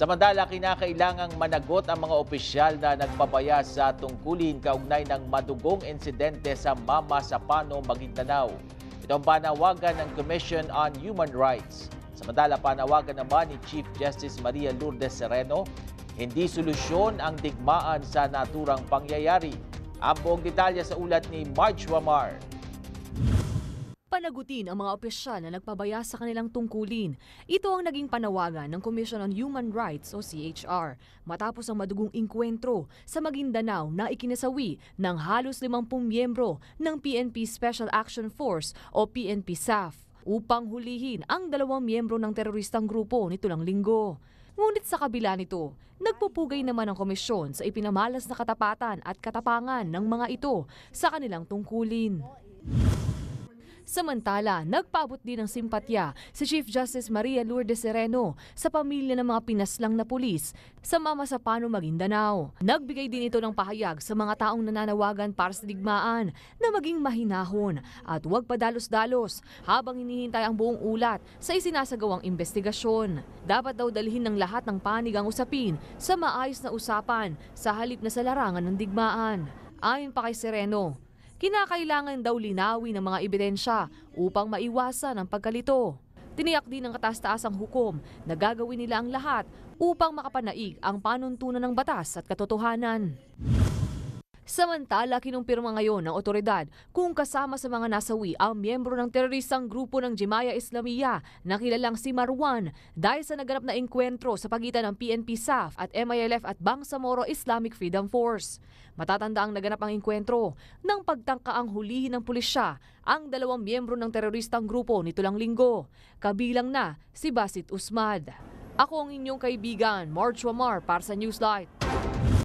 Samantala, kinakailangang managot ang mga opisyal na nagpabaya sa tungkulin kaugnay ng madugong insidente sa Mama Sapano, Maguindanao. Ito ang panawagan ng Commission on Human Rights. Samantala, panawagan naman ni Chief Justice Maria Lourdes Sereno, hindi solusyon ang digmaan sa naturang pangyayari. Ang buong detalye sa ulat ni Marge Wamar. Panagutin ang mga opisyal na nagpabaya sa kanilang tungkulin. Ito ang naging panawagan ng Commission on Human Rights o CHR matapos ang madugong inkwentro sa Maguindanao na ikinasawi ng halos 50 miyembro ng PNP Special Action Force o PNP SAF upang hulihin ang dalawang miyembro ng teroristang grupo nito lang linggo. Ngunit sa kabila nito, nagpupugay naman ang komisyon sa ipinamalas na katapatan at katapangan ng mga ito sa kanilang tungkulin. Samantala, nagpaabot din ng simpatya si Chief Justice Maria Lourdes Sereno sa pamilya ng mga pinaslang na pulis sa Mama Sapano, Maguindanao. Nagbigay din ito ng pahayag sa mga taong nananawagan para sa digmaan na maging mahinahon at huwag padalos-dalos habang hinihintay ang buong ulat sa isinasagawang investigasyon. Dapat daw dalhin ng lahat ng panig ang usapin sa maayos na usapan sa halip na sa larangan ng digmaan. Ayon pa kay Sereno, Kinakailangan daw linawin ng mga ebidensya upang maiwasan ang pagkalito. Tiniyak din ng kataas-taasang hukom na gagawin nila ang lahat upang makapanaig ang panuntunan ng batas at katotohanan. Samantala, kinumpirma ngayon ng otoridad kung kasama sa mga nasawi ang miyembro ng teroristang grupo ng Jimaya Islamiyah na kilalang si Marwan dahil sa naganap na engkwentro sa pagitan ng PNP SAF at MILF at Bangsamoro Islamic Freedom Force. Matatanda ang naganap ang engkwentro nang pagtangka ang hulihin ng pulisya ang dalawang miyembro ng teroristang grupo nito lang linggo, kabilang na si Basit Usmad. Ako ang inyong kaibigan, March Wamar para sa Newslight.